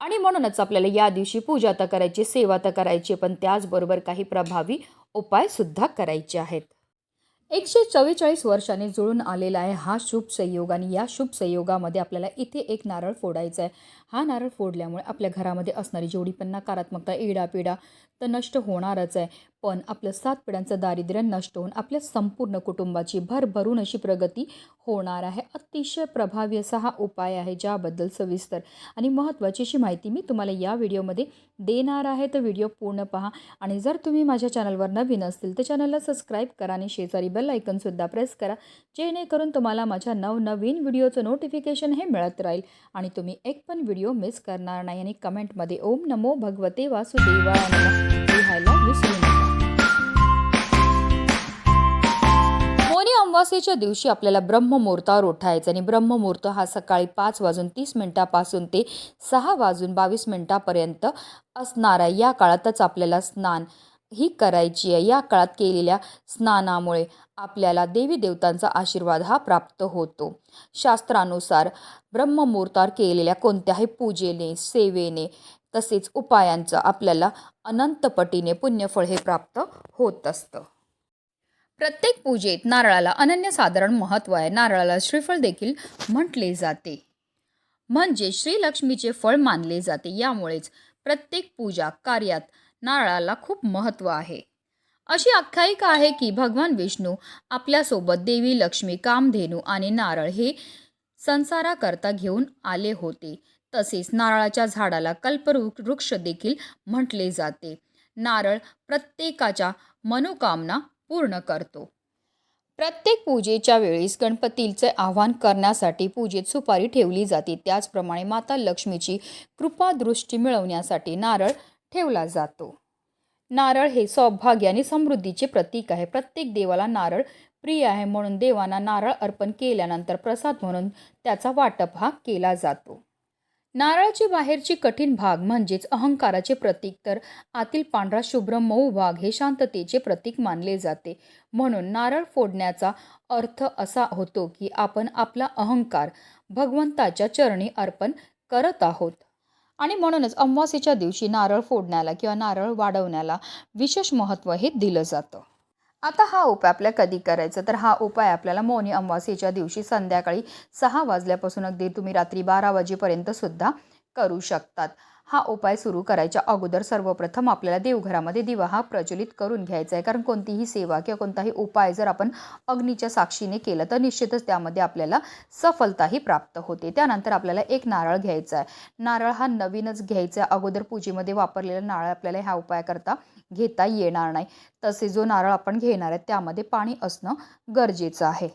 आणि म्हणूनच आपल्याला या दिवशी पूजा तर करायची सेवा तर करायची पण त्याचबरोबर काही प्रभावी उपायसुद्धा करायचे आहेत. एकशे चव्वेचाळीस वर्षांनी जुळून आलेला आहे हा शुभ संयोग आणि या शुभ संयोगामध्ये आपल्याला इथे एक नारळ फोडायचा आहे. हा नारळ फोडल्यामुळे आपल्या घरामध्ये असणारी जेवढी पण नकारात्मकता इडापिडा तर नष्ट होणारच आहे. पण आपलं सात पिढ्यांचं दारिद्र्य नष्ट होऊन आपल्या संपूर्ण कुटुंबाची भरभरून अशी प्रगती होणार आहे. अतिशय प्रभावी असा हा उपाय आहे ज्याबद्दल सविस्तर आणि महत्त्वाची अशी माहिती मी तुम्हाला या व्हिडिओमध्ये देणार आहे. तर व्हिडिओ पूर्ण पहा आणि जर तुम्ही माझ्या चॅनलवर नवीन असतील तर चॅनलला सबस्क्राईब करा आणि शेजारी बेल आयकनसुद्धा प्रेस करा जेणेकरून तुम्हाला माझ्या नवनवीन व्हिडिओचं नोटिफिकेशन हे मिळत राहील आणि तुम्ही एक पण व्हिडिओ मिस करणार नाही आणि कमेंटमध्ये ओम नमो भगवते वासुदेवा लिहायला विसरू नका मौनी अमावास्येच्या दिवशी आपल्याला ब्रह्ममुहूर्तावर उठायचं आणि ब्रह्ममुहूर्त हा सकाळी पाच वाजून तीस मिनिटापासून ते सहा वाजून बावीस मिनिटापर्यंत असणारा या काळातच आपल्याला स्नान ही करायची आहे. या काळात केलेल्या स्नानामुळे आपल्याला देवी देवतांचा आशीर्वाद हा प्राप्त होतो. शास्त्रानुसार ब्रह्ममुहूर्तावर केलेल्या कोणत्याही पूजेने सेवेने तसेच उपायांचं आपल्याला अनंतपटीने पुण्यफळ हे प्राप्त होत असतं. प्रत्येक पूजेत नारळाला अनन्यसाधारण महत्त्व आहे. नारळाला श्रीफळ देखील म्हटले जाते. म्हणजे श्रीलक्ष्मीचे फळ मानले जाते. यामुळेच प्रत्येक पूजा कार्यात नारळाला खूप महत्त्व आहे. अशी आख्यायिका आहे की भगवान विष्णू आपल्यासोबत देवी लक्ष्मी कामधेनू आणि नारळ हे संसाराकरता घेऊन आले होते. तसेच नारळाच्या झाडाला कल्पवृक्ष देखील म्हटले जाते. नारळ प्रत्येकाच्या मनोकामना पूर्ण करतो. प्रत्येक पूजेच्या वेळेस गणपतीचे आवाहन करण्यासाठी पूजेत सुपारी ठेवली जाते. त्याचप्रमाणे माता लक्ष्मीची कृपादृष्टी मिळवण्यासाठी नारळ ठेवला जातो. नारळ हे सौभाग्य आणि समृद्धीचे प्रतीक आहे. प्रत्येक देवाला नारळ प्रिय आहे म्हणून देवांना नारळ अर्पण केल्यानंतर प्रसाद म्हणून त्याचा वाटप हा केला जातो. नारळाची बाहेरची कठीण भाग म्हणजेच अहंकाराचे प्रतीक तर आतील पांढरा शुभ्र मऊ भाग हे शांततेचे प्रतीक मानले जाते. म्हणून नारळ फोडण्याचा अर्थ असा होतो की आपण आपला अहंकार भगवंताच्या चरणी अर्पण करत आहोत. आणि म्हणूनच अमावास्येच्या दिवशी नारळ फोडण्याला किंवा नारळ वाढवण्याला विशेष महत्त्व हे दिलं जातं. आता हा उपाय आपल्या कधी करायचा? तर हा उपाय आपल्याला मौनी अमावास्येच्या दिवशी संध्याकाळी सहा वाजल्यापासून अगदी तुम्ही रात्री बारा वाजेपर्यंत सुद्धा करू शकतात. हा उपाय सुरू करायच्या अगोदर सर्वप्रथम आपल्याला देवघरामध्ये दिवा हा प्रज्वलित करून घ्यायचा आहे कारण कोणतीही सेवा किंवा कोणताही उपाय जर आपण अग्नीच्या साक्षीने केलं तर निश्चितच त्यामध्ये आपल्याला सफलताही प्राप्त होते. त्यानंतर आपल्याला एक नारळ घ्यायचा आहे नारळ हा नवीनच घ्यायचा आहे अगोदर पूजेमध्ये वापरलेला नारळ आपल्याला ह्या उपायाकरता घेता येणार नाही. तसे जो नारळ आपण घेणार आहे त्यामध्ये पाणी असणं गरजेचं आहे.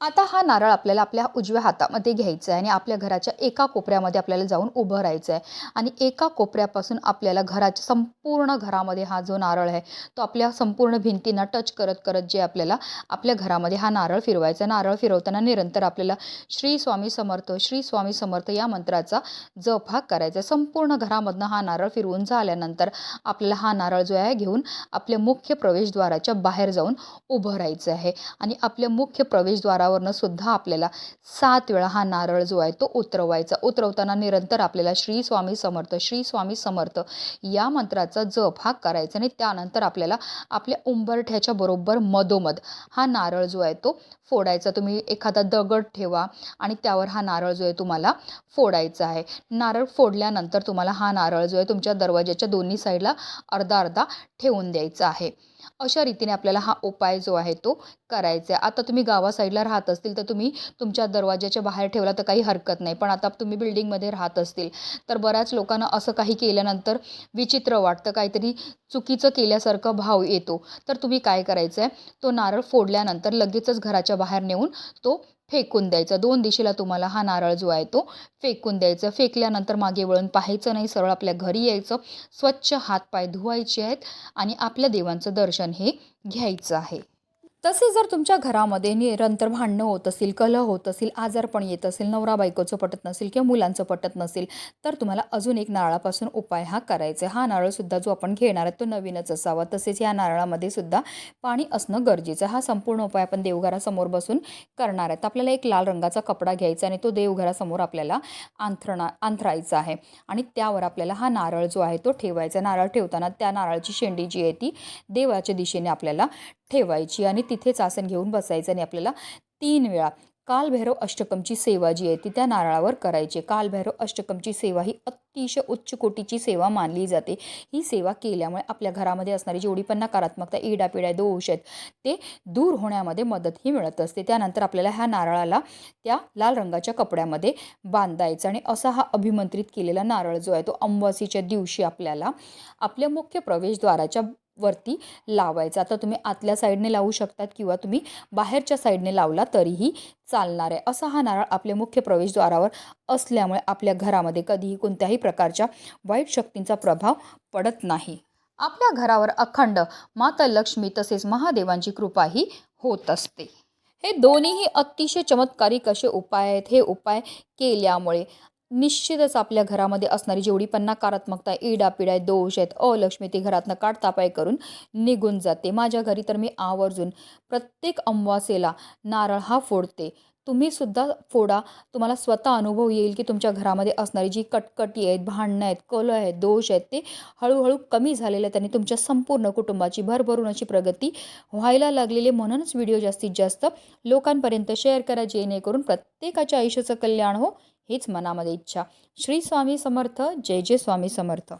आता हा नारळ आपल्याला आपल्या उजव्या हातामध्ये घ्यायचा आहे आणि आपल्या घराच्या एका कोपऱ्यामध्ये आपल्याला जाऊन उभं राहायचं आहे. आणि एका कोपऱ्यापासून आपल्याला घराच्या संपूर्ण घरामध्ये हा जो नारळ आहे तो आपल्या संपूर्ण भिंतींना टच करत करत जे आपल्याला आपल्या घरामध्ये हा नारळ फिरवायचा नारळ फिरवताना निरंतर आपल्याला श्री स्वामी समर्थ श्री स्वामी समर्थ या मंत्राचा जप हा करायचा संपूर्ण घरामधनं हा नारळ फिरवून झाल्यानंतर आपल्याला हा नारळ जो आहे घेऊन आपल्या मुख्य प्रवेशद्वाराच्या बाहेर जाऊन उभं राहायचं आहे. आणि आपल्या मुख्य प्रवेशद्वारा नारळावरनं सुद्धा आपल्याला सात वेळा हा नारळ जो आहे तो उतरवायचा. उतरवताना निरंतर आपल्याला श्री स्वामी समर्थ श्री स्वामी समर्थ या मंत्राचा जप हा करायचा आणि त्यानंतर आपल्याला आपल्या उंबरठ्याच्या बरोबर मधोमध हा नारळ जो आहे तो फोडायचा. तुम्ही एखादा दगड ठेवा आणि त्यावर हा नारळ जो आहे तुम्हाला फोडायचा आहे. नारळ फोडल्यानंतर तुम्हाला हा नारळ जो आहे तुमच्या दरवाजाच्या दोन्ही साईडला अर्धा अर्धा ठेवून द्यायचा आहे. अशा रीतीने आपल्याला हा उपाय जो आहे तो करायचा आहे. आता तुम्ही गावा साईडला राहत असतील तर तुम्ही तुमच्या दरवाजाच्या बाहेर ठेवला तर काही हरकत नाही. पण आता तुम्ही बिल्डिंगमध्ये राहत असतील तर बऱ्याच लोकांना असं काही केल्यानंतर विचित्र वाटतं. काहीतरी चुकीचं केल्यासारखं भाव येतो. तर तुम्ही काय करायचं आहे तो नारळ फोडल्यानंतर लगेचच घराच्या बाहेर नेऊन तो फेकून द्यायचा. दोन दिशेला तुम्हाला हा नारळ जो आहे तो फेकून द्यायचा. फेकल्यानंतर मागे वळून पाहायचं नाही. सरळ आपल्या घरी यायचं. स्वच्छ हातपाय धुवायचे आहेत आणि आपल्या देवांचं दर्शन हे घ्यायचं आहे. तसे जर तुमच्या घरामध्ये निरंतर भांडणं होत असतील कलह होत असेल आजारपण येत असेल नवरा बायकोचं पटत नसेल किंवा मुलांचं पटत नसेल तर तुम्हाला अजून एक नारळापासून उपाय हा करायचा हा नारळसुद्धा जो आपण घेणार आहे तो नवीनच असावा. तसेच या नारळामध्ये सुद्धा पाणी असणं गरजेचं हा संपूर्ण उपाय आपण देवघरासमोर बसून करणार आहेत. आपल्याला एक लाल रंगाचा कपडा घ्यायचा आणि तो देवघरासमोर आपल्याला आंथरणा आंथरायचा आहे आणि त्यावर आपल्याला हा नारळ जो आहे तो ठेवायचा नारळ ठेवताना त्या नारळाची शेंडी जी आहे ती देवाच्या दिशेने आपल्याला ठेवायची आणि तिथेच आसन घेऊन बसायचं आणि आपल्याला तीन वेळा कालभैरव अष्टकमची सेवा जी आहे ती त्या नारळावर करायची. कालभैरव अष्टकमची सेवा ही अतिशय उच्च कोटीची सेवा मानली जाते. ही सेवा केल्यामुळे आपल्या घरामध्ये असणारी जेवढी पण नकारात्मकता इडापिडा दोष आहेत ते दूर होण्यामध्ये मदतही मिळत असते. त्यानंतर आपल्याला ह्या नारळाला त्या लाल रंगाच्या कपड्यामध्ये बांधायचं आणि असा हा अभिमंत्रित केलेला नारळ जो आहे तो अमावासीच्या दिवशी आपल्याला आपल्या मुख्य प्रवेशद्वाराच्या वरती लावायचा. आता तुम्ही आतल्या साईडने लावू शकतात किंवा तुम्ही बाहेरच्या साईडने लावला तरीही चालणार आहे. असा हा नारळ आपल्या मुख्य प्रवेशद्वारावर असल्यामुळे आपल्या घरामध्ये कधीही कोणत्याही प्रकारच्या वाईट शक्तींचा प्रभाव पडत नाही. आपल्या घरावर अखंड माता लक्ष्मी तसेच महादेवांची कृपाही होत असते. हे दोन्हीही अतिशय चमत्कारिक असे उपाय आहेत? हे उपाय केल्यामुळे निश्चितच आपल्या घरामध्ये असणारी जेवढी पण नकारात्मकता इडापिडा दोष आहेत अलक्ष्मी ती घरातनं काढतापाय करून निघून जाते. माझ्या घरी तर मी आवर्जून प्रत्येक अमावासेला नारळ हा फोडते. तुम्ही सुद्धा फोडा. तुम्हाला स्वतः अनुभव येईल की तुमच्या घरामध्ये असणारी जी कटकटी आहेत भांडणं आहेत कल आहेत दोष आहेत ते हळूहळू कमी झालेले आहेत आणि तुमच्या संपूर्ण कुटुंबाची भरभरून अशी प्रगती व्हायला लागलेली म्हणूनच व्हिडिओ जास्तीत जास्त लोकांपर्यंत शेअर करा जेणेकरून प्रत्येकाच्या आयुष्याचं कल्याण हो हेच मनामध्ये इच्छा. श्री स्वामी समर्थ. जय जय स्वामी समर्थ.